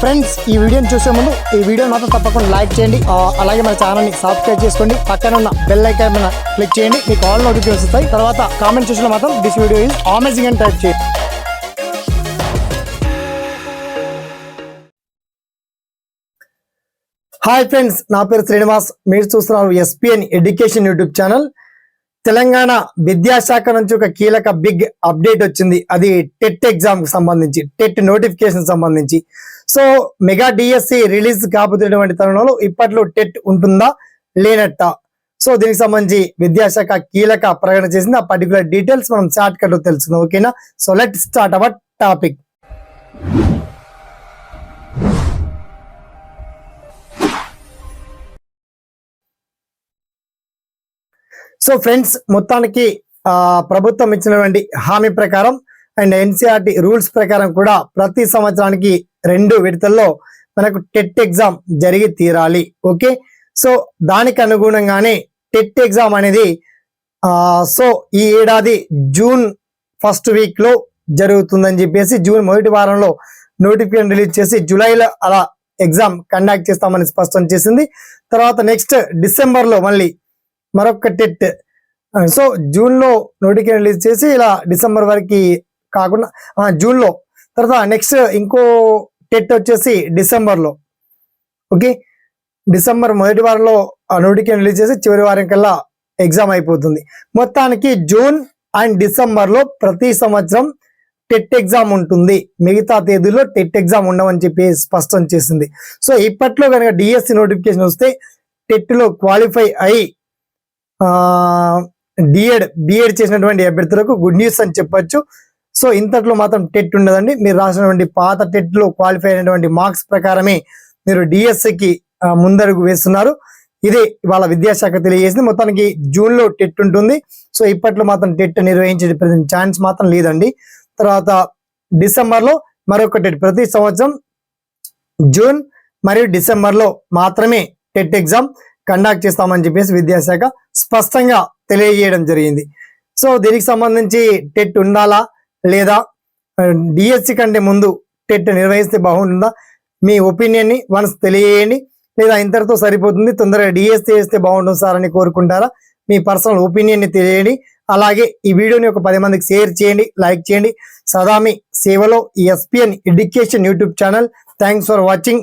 Friends ఈ వీడియోని చూసే ముందు ఈ వీడియో మాత్రం తప్పకుండా లైక్ చేయండి. అలాగే మన ఛానల్ని సబ్స్క్రైబ్ చేసుకోండి. పక్కన ఉన్న బెల్ ఐకాన్ మీద క్లిక్ చేయండి. మీకు ఆల్ నోటిఫికేషన్ వస్తాయి. తర్వాత కామెంట్ చూసిన మాత్రం దిస్ వీడియో ఈజ్ అమేజింగ్ అని టైప్ చేయండి. హాయ్ ఫ్రెండ్స్ నా పేరు శ్రీనివాస్. మీరు చూస్తున్నారు SPN education YouTube channel Telangana విద్యాశాఖ నుంచి ఒక కీలక బిగ్ అప్డేట్ వచ్చింది. అది టెట్ ఎగ్జామ్కి సంబంధించి టెట్ నోటిఫికేషన్ సంబంధించి. సో మెగా డిఎస్సి రిలీజ్ కాబోతున్నటువంటి తరుణంలో ఇప్పట్లో టెట్ ఉంటుందా? లేనట్ట? సో దీనికి సంబంధించి విద్యాశాఖ కీలక ప్రకటన చేసింది. ఆ పర్టికులర్ డీటెయిల్స్ మనం షార్ట్ కట్లో తెలుసుకుందాం. ఓకేనా? So let start our topic so friends మొత్తానికి ప్రభుత్వం ఇచ్చినటువంటి హామీ ప్రకారం అండ్ ఎన్సీఆర్టీ రూల్స్ ప్రకారం కూడా ప్రతి సంవత్సరానికి రెండు విడతల్లో మనకు టెట్ ఎగ్జామ్ జరిగి తీరాలి. ఓకే? సో దానికి అనుగుణంగానే టెట్ ఎగ్జామ్ అనేది సో ఈ ఏడాది జూన్ ఫస్ట్ వీక్లో జరుగుతుందని చెప్పేసి జూన్ మొదటి వారంలో నోటిఫికేషన్ రిలీజ్ చేసి జూలైలో అలా ఎగ్జామ్ కండక్ట్ చేస్తామని స్పష్టం చేసింది. తర్వాత నెక్స్ట్ డిసెంబర్లో మళ్ళీ మరొక టెట్ సో జూన్లో నోటిఫికేషన్ రిలీజ్ చేసి ఇలా డిసెంబర్ వరకు కాకుండా జూన్లో. తర్వాత నెక్స్ట్ ఇంకో టెట్ వచ్చేసి డిసెంబర్లో. ఓకే? డిసెంబర్ మొదటి వారంలో ఆ నోటిఫికేషన్ రిలీజ్ చేసి చివరి వారం కల్లా ఎగ్జామ్ అయిపోతుంది. మొత్తానికి జూన్ అండ్ డిసెంబర్లో ప్రతి సంవత్సరం టెట్ ఎగ్జామ్ ఉంటుంది. మిగతా తేదీలో టెట్ ఎగ్జామ్ ఉండవని చెప్పి స్పష్టం చేసింది. సో ఇప్పట్లో కనుక డిఎస్సి నోటిఫికేషన్ వస్తే టెట్లో క్వాలిఫై అయి డిఎడ్ బిఎడ్ చేసినటువంటి అభ్యర్థులకు గుడ్ న్యూస్ అని చెప్పొచ్చు. సో ఇంతట్లో మాత్రం టెట్ ఉండదండి. మీరు రాసినటువంటి పాత టెట్లో క్వాలిఫై అయినటువంటి మార్క్స్ ప్రకారమే మీరు డిఎస్సికి ముందడుగు వేస్తున్నారు. ఇదే ఇవాళ విద్యాశాఖ తెలియజేసింది. మొత్తానికి జూన్లో టెట్ ఉంటుంది. సో ఇప్పట్లో మాత్రం టెట్ నిర్వహించే ఛాన్స్ మాత్రం లేదండి. తర్వాత డిసెంబర్లో మరొక టెట్ ప్రతి సంవత్సరం జూన్ మరియు డిసెంబర్లో మాత్రమే టెట్ ఎగ్జామ్ కండక్ట్ చేస్తామని చెప్పేసి విద్యాశాఖ స్పష్టంగా తెలియజేయడం జరిగింది. సో దీనికి సంబంధించి టెట్ ఉండాలా? లేదా? డిఎస్సి కంటే ముందు టెట్ నిర్వహిస్తే బాగుంటుందా? మీ ఒపీనియన్ని వన్స్ తెలియజేయండి. లేదా ఇంతటితో సరిపోతుంది. తొందరగా డిఎస్సి చేస్తే బాగుంటుంది సార్ అని కోరుకుంటారా? మీ పర్సనల్ ఒపీనియన్ని తెలియండి తెలియజేయండి. అలాగే ఈ వీడియోని ఒక పది మందికి షేర్ చేయండి లైక్ చేయండి. సదామి సేవలో SPN education YouTube channel. Thanks for watching.